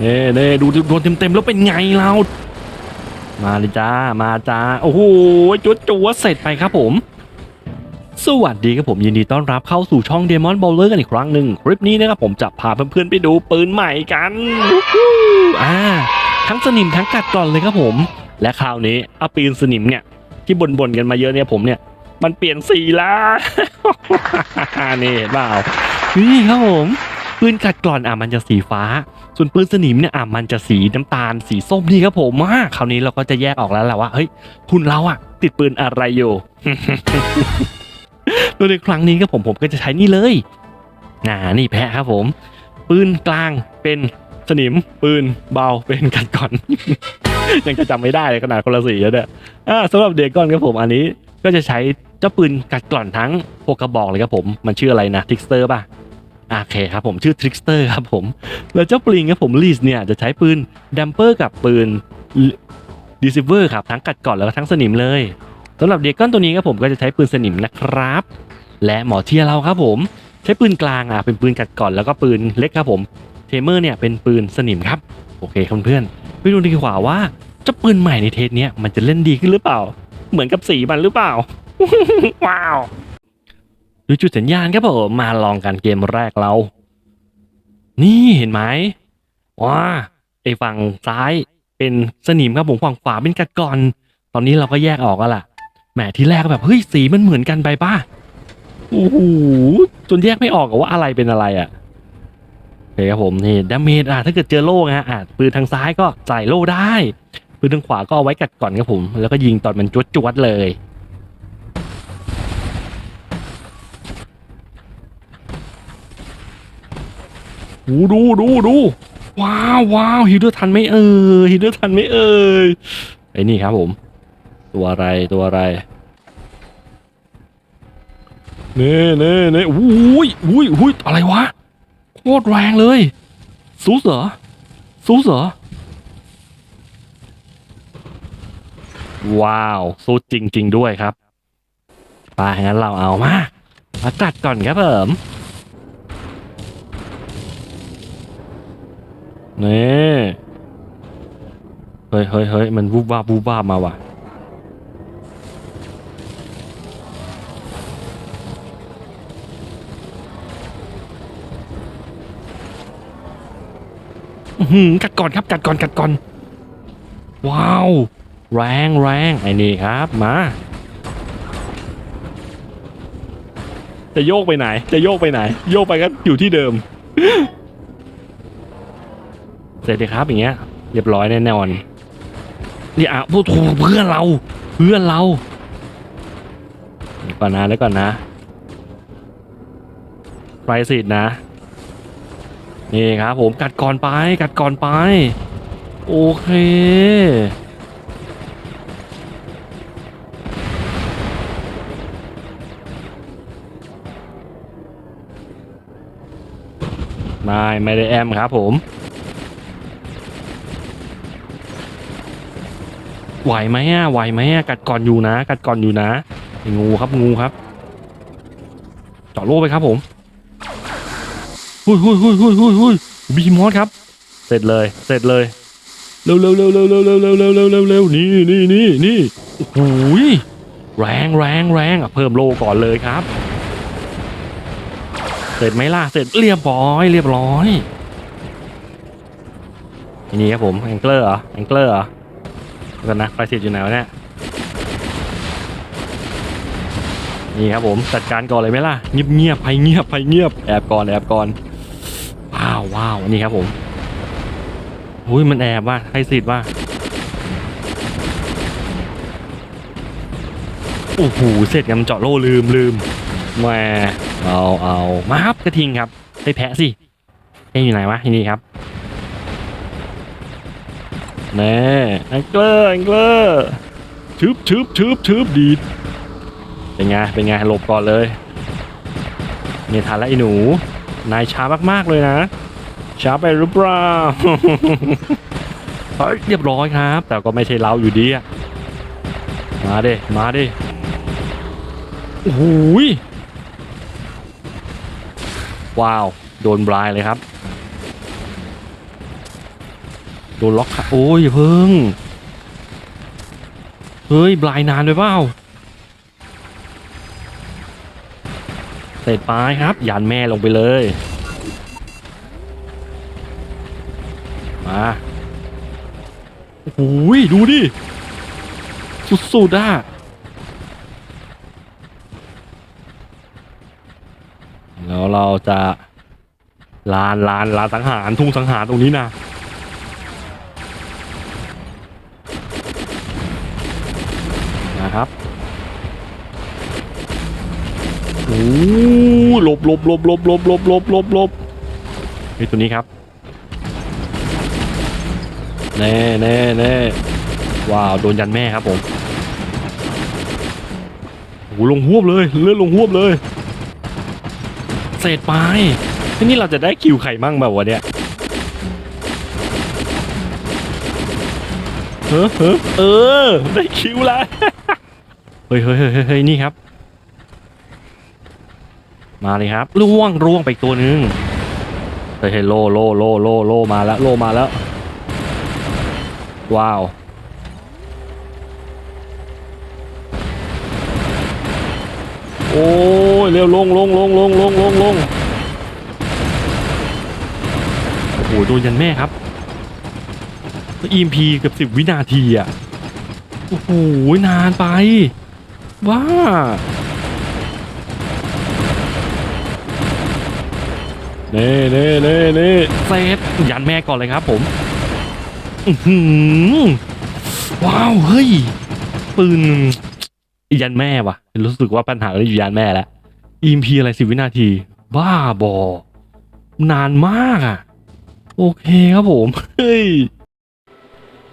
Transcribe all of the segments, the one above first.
เน่เน่ดูโดนเต็มๆแล้วเป็นไงเรา มาเลยจ้า มาจ้า โอ้โหจุดจัวเสร็จไปครับผม สวัสดีครับผมยินดีต้อนรับเข้าสู่ช่อง Demon Bowler กันอีกครั้งหนึ่งคลิปนี้นะครับผมจะพาเพื่อนๆไปดูปืนใหม่กันอ่าทั้งสนิมทั้งกัดกร่อนเลยครับผม และคราวนี้เอาปืนสนิมเนี่ย ที่บ่นๆกันมาเยอะเนี่ยผมเนี่ย มันเปลี่ยนสีแล้วนี่เห็นเปล่านี่ครับผม ปืนกัดกร่อนอะมันจะสีฟ้า ส่วนปืนสนิมเนี่ยอะมันจะสีน้ำตาลสีส้มนี่ครับผมอะคราวนี้เราก็จะแยกออกแล้วแหละว่าเฮ้ยคุณเราอะ ติดปืนอะไรอยู่โดยในครั้งนี้ครับผมผมก็จะใช้นี่เลยน่านี่แพะครับผม ปืนกลางเป็นสนิมปืนเบาเป็นกัดก่อน ยังจะจำไม่ได้เลยขนาดคนละสีแล้วเนี่ยอ่าสำหรับเดกอนครับผมอันนี้ก็จะใช้เจ้าปืนกัดกร่อนทั้งพวกกระบอกเลยครับผม มันชื่ออะไรนะทิกสเตอร์ป่ะ โอเคครับผมชื่อทริกสเตอร์ครับผมแล้วเจ้าปลิงครับผมลีสเนี่ยจะใช้ปืนดัมเปอร์กับปืนดิซิเวอร์ครับทั้งกัดก่อนแล้วก็ทั้งสนิมเลยสำหรับเดกอนตัวนี้ครับผมก็จะใช้ปืนสนิมนะครับ และหมอเทียเราครับผมใช้ปืนกลางอะเป็นปืนกัดก่อนแล้วก็ปืนเล็กครับผมเทเมอร์เนี่ยเป็นปืนสนิมครับโอเคครับเพื่อนไปดูดีกว่าว่าเจ้าปืนใหม่ในเทสเนี้ยมันจะเล่นดีขึ้นหรือเปล่า เหมือนกับสีมันหรือเปล่าว้าว ดูจุดสัญญาณครับผมมาลองกันเกมแรกเรา นี่เห็นไหมว้าไอฝั่งซ้ายเป็นสนิมครับผมฝั่งขวาเป็นกัดก่อนตอนนี้เราก็แยกออกแล้วล่ะแหมทีแรกก็แบบเฮ้ยสีมันเหมือนกันไปป่ะโอ้โหจนแยกไม่ออกอะว่าอะไรเป็นอะไรอะโอเคครับผมนี่ดาเมจอะถ้าเกิดเจอโล่นะฮะอะปืนทางซ้ายก็ใส่โล่ได้ปืนทางขวาก็เอาไว้กัดก่อนครับผม แล้วก็ยิงตอนมันจวดจวดๆเลย โอ้ดูดูดูว้าวว้าวฮิลเลอร์ทันไหม่เอ่ยฮิลเลอร์ทันไหม่เอ่ยไอ้นี่ครับผม ตัวอะไรตัวอะไรเน่เน่เน่อุ้ยอุ้ยอุ้ยอะไรวะโคตรแรงเลยซูสเหรอซูสเหรอว้าวซูสจริงๆด้วยครับไปงั้นเราเอามามากัดก่อนครับผม นี่เฮ้ยเฮ้ยเฮ้ยมันวูบวาบวูบวาบมาว่ะอือหือกัดก่อนครับกัดก่อนกัดก่อน ว้าว แรงแรงไอ้นี่ครับมา จะโยกไปไหน จะโยกไปไหน โยกไปก็อยู่ที่เดิม เสร็จเลยครับอย่างเงี้ยเรียบร้อยแน่นอนนี่อะพูดถูกเพื่อนเรา เพื่อนเราเดี๋ยวก่อนนะแล้วก่อนนะไพรสิตนะ นี่ครับผมกัดก่อนไป กัดก่อนไป โอเคไม่ไม่ได้แอมครับผม ไหวไหมอะไหวไหมอะกัดก่อนอยู่นะ กัดก่อนอยู่นะงูครับงูครับจาะโล่ไปครับผมหุยหุยหุยหุยหุยหุยบีมอสครับ เสร็จเลยเสร็จเลยเร็วเร็วเร็วเร็วเร็วเร็วเร็วเร็วเร็วเร็วเร็วนี่นี่นี่นี่โอ้โหยแรงแรงแรงอะเพิ่มโล่ก่อนเลยครับ เสร็จไหมล่ะเสร็จเรียบร้อย เรียบร้อยนี่ครับผมแองเกอร์เหรอแองเกอร์เหรอ กันนะไฟสิทธิ์อยู่ไหนวะเนี่ยนี่ครับผมจัดการก่อนเลยไหมล่ะเงียบเงียบๆไปเงียบไปเงียบแอบก่อนแอบก่อนว้าวว้าวนี่ครับผมอุ้ยมันแอบว่ะไฟสิทธิ์ว่ะโอ้โหเสร็จกันเจาะโล่ลืมลืมแหมเอาเอามาครับกระทิงครับไปแพะสิเอ้อยู่ไหนวะที่นี่ครับ แน่แองเกอร์แองเกอร์ชึบชึบชึบชึบดีดเป็นไงเป็นไงหลบก่อนเลยเนี่ยทันแล้วไอ้หนู นายช้ามากๆเลยนะช้าไปหรือเปล่าเฮ้ยเรียบร้อยครับ แต่ก็ไม่ใช่เราอยู่ดีอะมาดิมาดิโอ้โหว้าว โดนบลายเลยครับ โดนล็อกขาโอ้ยอย่าเพิ่ง เฮ้ยบลายนานไปเปล่าเสร็จไปครับยันแม่ลงไปเลย มาโอ้โยดูดิ สุดๆอะแล้วเราจะลานลานลานสังหารทุ่งสังหารตรงนี้นะ นะ ครับโอ้หลบหลบหลบหลบหลบหลบหลบหลบหลบเฮ้ยตัวนี้ครับ แน่แน่แน่ว้าวโดนยันแม่ครับผมโอ้โหลงหวบเลยเลือดลงหวบเลย เศษไปทีนี่เราจะได้คิวไข่มั่งแบบวะเนี่ยเฮ้อเฮ้อเออ ได้คิวแล้ว เฮ้ยเฮ้ยเฮ้ยเฮ้ยนี่ครับ มาเลยครับล่วงร่วงไปตัวนึงเฮ้ยเฮ้ยโลโลโลโลโลมาแล้ว โลมาแล้ว ว้าว โอ้ยเร็วลงลงลงลงลงลงลงโอ้โหโดนยันแม่ครับอีมพีเกือบสิบวินาทีอะ โอ้โห นานไป ว้าเน่เน่เน่เน่เซตยันแม่ก่อนเลยครับผมอื้อหือว้าวเฮ้ย ปืน ยันแม่ว่ะ รู้สึกว่าปัญหาเราอยู่ยันแม่แล้วอีมพีอะไรสิบวินาที บ้าบอ นานมากอะ โอเคครับผม เฮ้ย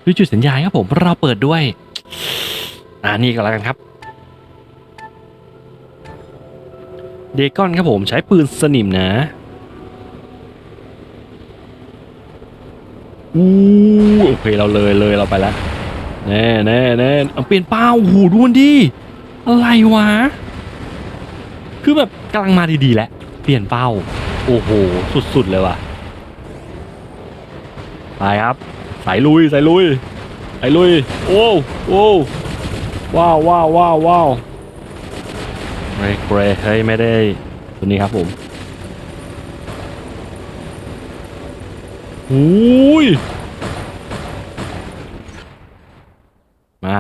ด้วยจุดสัญญาณครับผม เราเปิดด้วย อ่านี่ก็แล้วกันครับ เดกอนครับผมใช้ปืนสนิมนะอู้โอเคเราเลยเลยเราไปแล้วแน่แน่แน่เอาเปลี่ยนเป้าโอ้โหดูมันดิอะไรวะ คือแบบกำลังมาดีๆแล้วเปลี่ยนเป้า โอ้โห สุดๆเลยว่ะไปครับสายลุยสายลุยสายลุย โอ้โอ้ว้าวว้าวว้าวว้าว เกรเกรเฮ้ยไม่ได้ตัวนี้ครับผมอุ้ยมา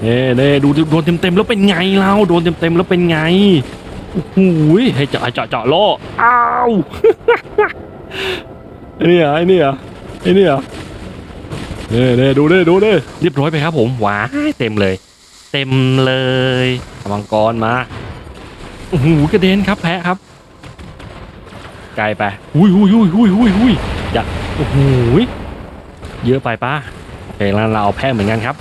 เน่เน่ดูโดนเต็มเต็มๆแล้วเป็นไงเราโดนเต็มเต็มๆแล้วเป็นไงโอ้โหยให้เจาะเจาะเจาะโลอ้าวไอ้นี่เหรอไอ้นี่เหรอไอ้นี่เหรอเน่เน่ดูเดิดูเดิเรียบร้อยไปครับผมว้าเต็มเลย เต็มเลยมังกรมาโอ้โหกระเด็นครับแพะครับ ไกลไปหุยหุยหุยหุยหุยหุยอย่าโอ้โหยเยอะไปป้าโอเคแล้วเราเอาแพะเหมือนกันครับ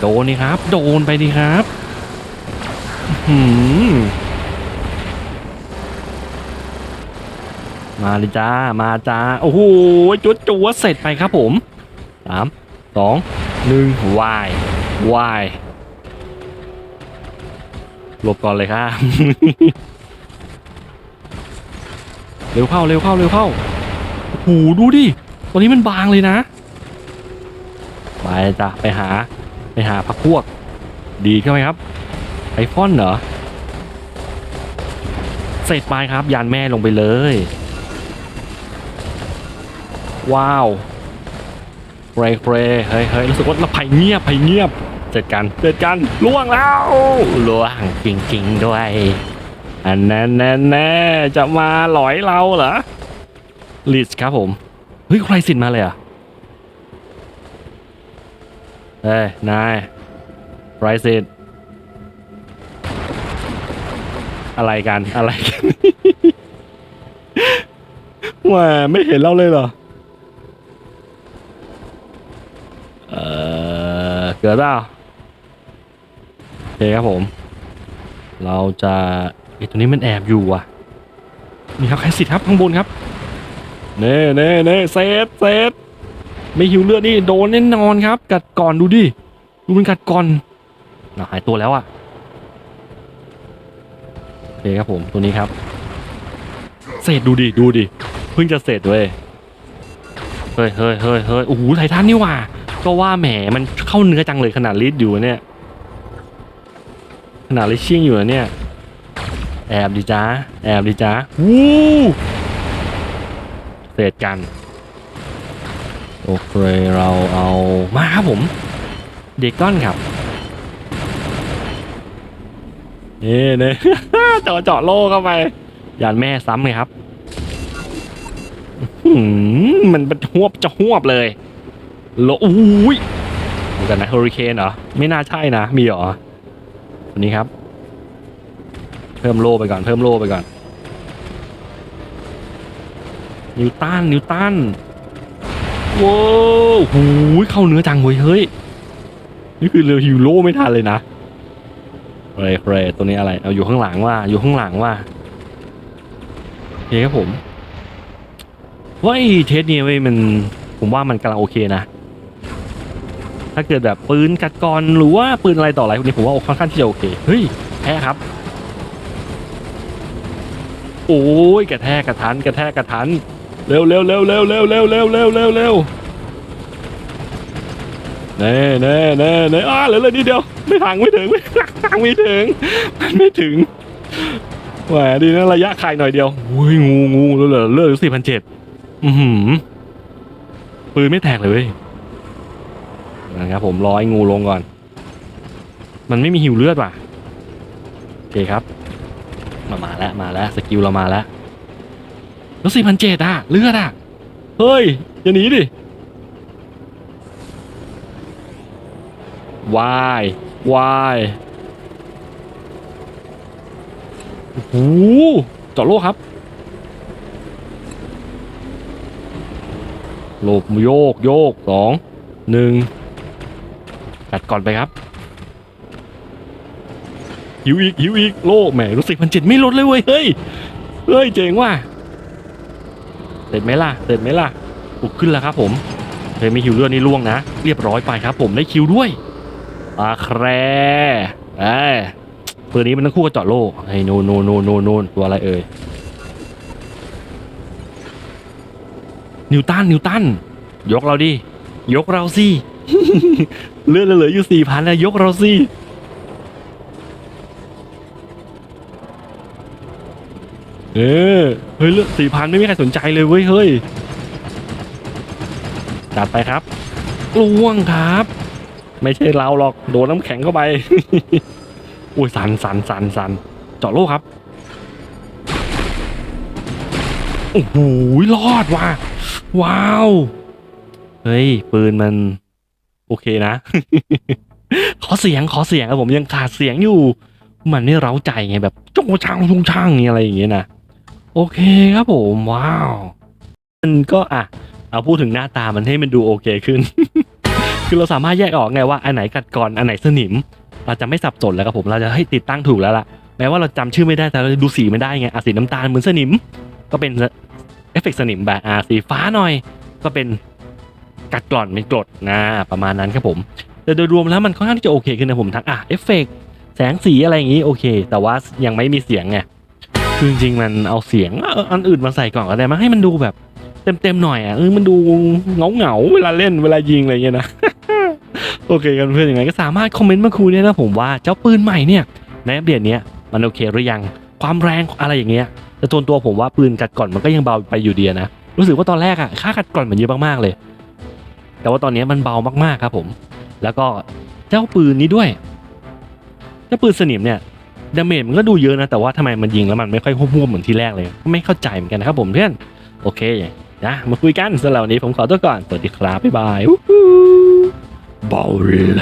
โดนนี่ครับ โดนไปดีครับอื้อหือมาเลยจ้า มาจ้า โอ้โหจุดจัวเสร็จไปครับผมสาม สองหนึ่งวายวายหลบก่อนเลยครับเร็วเข้าเร็วเข้าเร็วเข้าโอ้โหดูดิตัวนี้มันบางเลยนะไปจ้ะไปหาไปหาพักพวก ดีใช่ไหมครับ ไอฟอนเหรอเสร็จไปครับยานแม่ลงไปเลย ว้าว เรเรเฮ้ยเฮ้ยรู้สึกว่าเราไผ่เงียบไผ่เงียบเสร็จกันเสร็จกันล่วงแล้วล่วงจริงๆด้วย อันแน่แน่แน่จะมาหลอยเราเหรอลิสครับผมเฮ้ยใครสินมาเลยอะเฮ้ยนายไรสินอะไรกันอะไรกันแหว่าไม่เห็นเราเลยเหรอ เกิดเปล่าโอเคครับผม เราจะไอตัวนี้มันแอบอยู่อะ นี่ครับใคสิทธิ์ครับข้างบนครับ เน่เน่เน่เซฟเซฟไม่หิวเลือดนี่โดนแน่นอนครับ กัดก่อนดูดิ ดูมันกัดก่อนอะหายตัวแล้วอะโอเคครับผมตัวนี้ครับเสร็จดูดิ ดูดิ เพิ่งจะเสร็จเว้ย เฮ้ยเฮ้ยเฮ้ยเฮ้ยโอ้โหไททันนี่ว่า ก็ว่าแหมมันเข้าเนื้อจังเลยขนาดลิดอยู่เนี่ย ขนาดลิชชิ่งอยู่เนี่ย แอบดิจ้าแอบดิจ้าวู้เสร็จกัน โอเคเราเอามาครับผม เด็กก้อนครับนี่เนี่ยเจาะเจาะโล่เข้าไปยานแม่ซ้ำเลยครับมันมันหวบจะหวบเลย โลอุ้ยเหมือนกันนะเฮอริเคนเหรอ ไม่น่าใช่นะ มีเหรอวันนี้ครับ เพิ่มโล่ไปก่อน เพิ่มโล่ไปก่อน นิวตัน นิวตันว้าวหูยเข้าเนื้อจังเว้ยเฮ้ย นี่คือเรือฮิวโร่ไม่ทันเลยนะเรเรตัวนี้อะไร เอาอยู่ข้างหลังว่า อยู่ข้างหลังว่าโอเคครับผมว้ยเทสนี้เว้ยมันผมว่ามันกำลังโอเคนะ ถ้าเกิดแบบปืนกัดกรหรือว่าปืนอะไรต่ออะไรพวกนี้ผมว่าค่อนข้างที่จะโอเคเฮ้ยแพ้ครับ โอ้ยกระแทกกระทันกระแทกกระทันเร็วเร็วเร็วเร็วเร็วเร็วเร็วเร็วเร็วเร็วเน่เน่เน่เน่อ้าเหลือเลยนิดเดียวไม่ทางไม่ถึงไม่ทางไม่ถึงมันไม่ถึงแหวดีนะระยะคายหน่อยเดียวอุ้ยงูงูเหลือเหลือเหลือสี่พันเจ็ดอือหือปืนไม่แตกเลยเว้ย นะครับผมร้อยงูลงก่อน มันไม่มีหิวเลือดว่ะโอเคครับ มามาแล้วมาแล้วสกิลเรามาแล้วแล้วสี่พันเจ็ดอะเลือดอะเฮ้ยอย่าหนีดิวายวายหเจาะโลครับโลบโยกโยกสองหนึ่ง กัดก่อนไปครับหิวอีกหิวอีกโลกแหมรู้สึกพันเจ็ดไม่ลดเลยเว้ยเฮ้ยเฮ้ยเจ๋งว่ะเสร็จไหมล่ะเสร็จไหมล่ะปุกขึ้นแล้วครับผมเฮ้ยมีคิวเลือดนี่ล่วงนะ เรียบร้อยไปครับ ผมได้คิวด้วยอาแครเอ้ยปืนนี้มันต้องคู่กับเจาะโล่ไอ้นูนนูนนูนนูนนูนตัวอะไรเอ่ยนิวตันนิวตันยกเราดิยกเราสิ เลือดเหลืออยู่สี่พันแล้วยกเราสิเออเฮ้ยเลือกสี่พันไม่มีใครสนใจเลยเว้ยเฮ้ยจัดไปครับล่วงครับ ไม่ใช่เราหรอกโดนน้ำแข็งเข้าไปอุ้ยสันสันสันสันเจาะโลกครับโอ้โหรอดว่ะว้าว เฮ้ย ปืนมัน โอเคนะ ขอเสียงขอเสียงครับผมยังขาดเสียงอยู่ มันไม่เร้าใจไงแบบจงช่างจงช่างนี่อะไรอย่างเงี้ยนะโอเคครับผมว้าว มันก็อะเอาพูดถึงหน้าตามันให้มันดูโอเคขึ้น คือเราสามารถแยกออกไงว่าอันไหนกัดก่อนอันไหนสนิม เราจะไม่สับสนแล้วครับผมเราจะให้ติดตั้งถูกแล้วล่ะแม้ว่าเราจำชื่อไม่ได้แต่เราดูสีไม่ได้ไงอะสีน้ำตาลเหมือนสนิม ก็เป็นเอฟเฟกต์สนิมแบบอะสีฟ้าหน่อย ก็เป็น กัดกร่อนเป็นกรดนะประมาณนั้นครับผม แต่โดยรวมแล้วมันค่อนข้างที่จะโอเคขึ้นนะผมทั้งอะเอฟเฟกต์แสงสีอะไรอย่างงี้โอเค แต่ว่ายังไม่มีเสียงไงคือจริงๆมันเอาเสียงอันอื่นมาใส่ก่อนก็ได้มาให้มันดูแบบเต็มๆหน่อยอะเออมันดูเงาเงาเวลาเล่นเวลายิงอะไรเงี้ยนะโอเคกันเพื่อนยังไงก็สามารถคอมเมนต์มาคุยได้นะผมว่าเจ้าปืนใหม่เนี่ยในอัปเดตเนี้ยมันโอเคหรือยังความแรงอะไรอย่างเงี้ยแต่ตัวตัวผมว่าปืนกัดก่อนมันก็ยังเบาไปอยู่ดีนะรู้สึกว่าตอนแรกอะค่ากัดก่อนมันเยอะมากๆเลย แต่ว่าตอนนี้มันเบามากๆครับผม แล้วก็เจ้าปืนนี้ด้วย เจ้าปืนสนิมเนี่ยดาเมจมันก็ดูเยอะนะ แต่ว่าทำไมมันยิงแล้วมันไม่ค่อยห่วมๆเหมือนที่แรกเลย ไม่เข้าใจเหมือนกันนะครับผมเพื่อน โอเคนะมาคุยกันสำหรับวันนี้ผมขอตัวก่อน สวัสดีครับ บ๊ายบายบอล